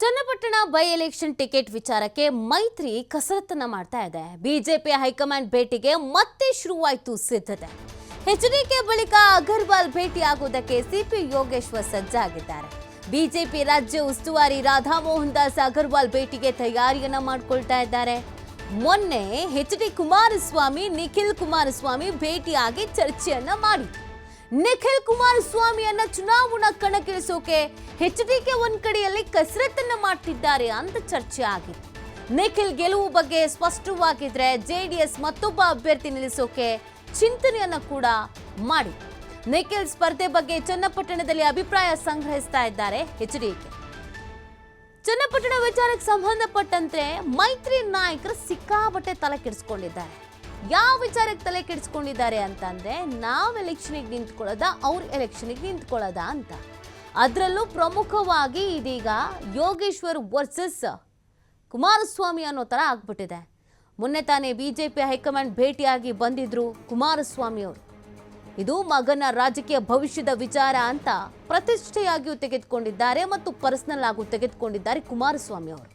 Channapatna by election ticket ವಿಚಾರಕ್ಕೆ ಮೈತ್ರಿ ಕಸರತ್ತನ್ನ ಮಾಡ್ತಾ ಇದೆ. ಬಿಜೆಪಿ ಹೈಕಮಾಂಡ್ ಭೇಟಿಗೆ ಮತ್ತೆ ಶುರುವಾಯಿತು ಸಿದ್ಧತೆ. ಎಚ್ಡಿಕೆ ಬಳಿಕ ಅಗರ್ವಾಲ್ ಭೇಟಿ ಆಗುವುದಕ್ಕೆ ಸಿಪಿ ಯೋಗೇಶ್ವರ್ ಸಜ್ಜಾಗಿದ್ದಾರೆ. ಬಿಜೆಪಿ ರಾಜ್ಯ ಉಸ್ತುವಾರಿ ರಾಧಾಮೋಹನ್ ದಾಸ್ ಅಗರ್ವಾಲ್ ಭೇಟಿಗೆ ತಯಾರಿಯನ್ನ ಮಾಡ್ಕೊಳ್ತಾ ಇದ್ದಾರೆ. ಮೊನ್ನೆ ಎಚ್ ಡಿ ಕುಮಾರಸ್ವಾಮಿ, ನಿಖಿಲ್ ಕುಮಾರಸ್ವಾಮಿ ಭೇಟಿಯಾಗಿ ಚರ್ಚೆಯನ್ನ ಮಾಡಿ ನಿಖಿಲ್ ಕುಮಾರಸ್ವಾಮಿಯನ್ನ ಚುನಾವಣಾ ಕಣಕ್ಕಿಳಿಸೋಕೆ ಎಚ್ ಡಿ ಕೆ ಒಂದ್ ಕಡೆಯಲ್ಲಿ ಕಸರತ್ತನ್ನ ಮಾಡ್ತಿದ್ದಾರೆ ಅಂತ ಚರ್ಚೆ ಆಗಿದೆ. ನಿಖಿಲ್ ಗೆಲುವು ಬಗ್ಗೆ ಸ್ಪಷ್ಟವಾಗಿದ್ರೆ ಎಸ್ ಮತ್ತೊಬ್ಬ ಅಭ್ಯರ್ಥಿ ನಿಲ್ಲಿಸೋಕೆ ಚಿಂತನೆಯನ್ನ ಕೂಡ ಮಾಡಿ ನಿಖಿಲ್ ಸ್ಪರ್ಧೆ ಬಗ್ಗೆ ಚನ್ನಪಟ್ಟಣದಲ್ಲಿ ಅಭಿಪ್ರಾಯ ಸಂಗ್ರಹಿಸ್ತಾ ಇದ್ದಾರೆ ಎಚ್ ಡಿ ಕೆ. ಚನ್ನಪಟ್ಟಣ ವಿಚಾರಕ್ಕೆ ಸಂಬಂಧಪಟ್ಟಂತೆ ಮೈತ್ರಿ ನಾಯಕರು ಸಿಕ್ಕಾಪಟ್ಟೆ ತಲೆ ಕೆಡಿಸ್ಕೊಂಡಿದ್ದಾರೆ ಯಾವ ವಿಚಾರಕ್ಕೆ ತಲೆ ಕೆಡಿಸ್ಕೊಂಡಿದ್ದಾರೆ ಅಂತಂದ್ರೆ, ನಾವು ಎಲೆಕ್ಷನ್ಗೆ ನಿಂತ್ಕೊಳ್ಳೋದ, ಅವ್ರ ಎಲೆಕ್ಷನ್ಗೆ ನಿಂತ್ಕೊಳ್ಳೋದ ಅಂತ. ಅದರಲ್ಲೂ ಪ್ರಮುಖವಾಗಿ ಇದೀಗ ಯೋಗೇಶ್ವರ್ ವರ್ಸಸ್ ಕುಮಾರಸ್ವಾಮಿ ಅನ್ನೋ ಥರ ಆಗ್ಬಿಟ್ಟಿದೆ. ಮೊನ್ನೆ ತಾನೇ ಬಿಜೆಪಿ ಹೈಕಮಾಂಡ್ ಭೇಟಿಯಾಗಿ ಬಂದಿದ್ರು ಕುಮಾರಸ್ವಾಮಿ ಅವರು. ಇದು ಮಗನ ರಾಜಕೀಯ ಭವಿಷ್ಯದ ವಿಚಾರ ಅಂತ ಪ್ರತಿಷ್ಠೆಯಾಗಿಯೂ ತೆಗೆದುಕೊಂಡಿದ್ದಾರೆ ಮತ್ತು ಪರ್ಸನಲ್ ಆಗೂ ತೆಗೆದುಕೊಂಡಿದ್ದಾರೆ ಕುಮಾರಸ್ವಾಮಿ ಅವರು.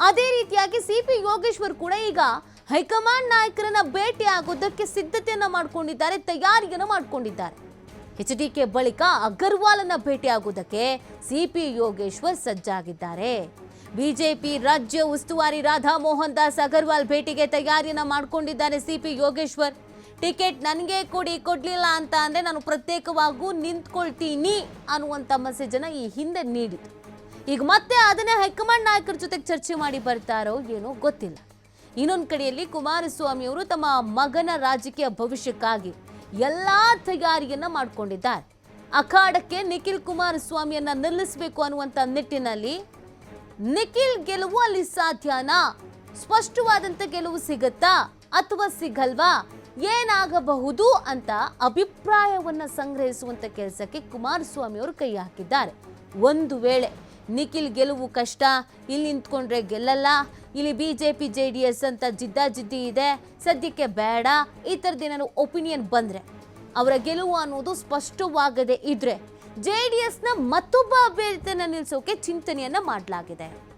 ಅದೇ ರೀತಿಯಾಗಿ ಸಿ ಪಿ ಯೋಗೇಶ್ವರ್ ಕೂಡ ಈಗ ಹೈಕಮಾಂಡ್ ನಾಯಕರನ್ನ ಭೇಟಿ ಆಗೋದಕ್ಕೆ ಸಿದ್ಧತೆಯನ್ನ ಮಾಡ್ಕೊಂಡಿದ್ದಾರೆ, ತಯಾರಿಯನ್ನು ಮಾಡ್ಕೊಂಡಿದ್ದಾರೆ. ಎಚ್ ಡಿ ಕೆ ಬಳಿಕ ಅಗರ್ವಾಲನ್ನ ಭೇಟಿ ಆಗುವುದಕ್ಕೆ ಸಿ ಪಿ ಯೋಗೇಶ್ವರ್ ಸಜ್ಜಾಗಿದ್ದಾರೆ. ಬಿಜೆಪಿ ರಾಜ್ಯ ಉಸ್ತುವಾರಿ ರಾಧಾ ಮೋಹನ್ ದಾಸ್ ಅಗರ್ವಾಲ್ ಭೇಟಿಗೆ ತಯಾರಿಯನ್ನ ಮಾಡಿಕೊಂಡಿದ್ದಾರೆ ಸಿ ಪಿ ಯೋಗೇಶ್ವರ್. ಟಿಕೆಟ್ ನನಗೆ ಕೊಡಿ, ಕೊಡ್ಲಿಲ್ಲ ಅಂತ ಅಂದ್ರೆ ನಾನು ಪ್ರತ್ಯೇಕವಾಗೂ ನಿಂತ್ಕೊಳ್ತೀನಿ ಅನ್ನುವಂಥ ಮೆಸೇಜ್ ಅನ್ನ ಈ ಹಿಂದೆ ನೀಡಿತು ಈಗ ಮತ್ತೆ ಅದನ್ನೇ ಹೈಕಮಾಂಡ್ ನಾಯಕರ ಜೊತೆಗೆ ಚರ್ಚೆ ಮಾಡಿ ಬರ್ತಾರೋ ಏನೋ ಗೊತ್ತಿಲ್ಲ. ಇನ್ನೊಂದು ಕಡೆಯಲ್ಲಿ ಕುಮಾರಸ್ವಾಮಿ ಅವರು ತಮ್ಮ ಮಗನ ರಾಜಕೀಯ ಭವಿಷ್ಯಕ್ಕಾಗಿ ಎಲ್ಲಾ ತಯಾರಿಯನ್ನ ಮಾಡಿಕೊಂಡಿದ್ದಾರೆ. ಅಖಾಡಕ್ಕೆ ನಿಖಿಲ್ ಕುಮಾರಸ್ವಾಮಿಯನ್ನ ನಿಲ್ಲಿಸಬೇಕು ಅನ್ನುವಂಥ ನಿಟ್ಟಿನಲ್ಲಿ ನಿಖಿಲ್ ಗೆಲುವು ಅಲ್ಲಿ ಸಾಧ್ಯನಾ? ಸ್ಪಷ್ಟವಾದಂಥ ಗೆಲುವು ಸಿಗುತ್ತಾ ಅಥವಾ ಸಿಗಲ್ವಾ? ಏನಾಗಬಹುದು ಅಂತ ಅಭಿಪ್ರಾಯವನ್ನ ಸಂಗ್ರಹಿಸುವಂಥ ಕೆಲಸಕ್ಕೆ ಕುಮಾರಸ್ವಾಮಿ ಅವರು ಕೈ ಹಾಕಿದ್ದಾರೆ. ಒಂದು ವೇಳೆ ನಿಖಿಲ್ ಗೆಲುವು ಕಷ್ಟ, ಇಲ್ಲಿ ನಿಂತ್ಕೊಂಡ್ರೆ ಗೆಲ್ಲಲ್ಲ ಇಲ್ಲಿ B J P J D S ಅಂತ ಜಿದ್ದಾಜಿದ್ದಿ ಇದೆ. ಸದ್ಯಕ್ಕೆ ಬೇಡ. ಈ ಥರದ್ದೇನಾದ್ರು ಒಪಿನಿಯನ್ ಬಂದರೆ, ಅವರ ಗೆಲುವು ಅನ್ನೋದು ಸ್ಪಷ್ಟವಾಗದೆ ಇದ್ರೆ ಜೆ ಡಿ ಎಸ್ನ ಮತ್ತೊಬ್ಬ ಅಭ್ಯರ್ಥಿಯನ್ನು ನಿಲ್ಲಿಸೋಕೆ ಚಿಂತನೆಯನ್ನ ಮಾಡಲಾಗಿದೆ.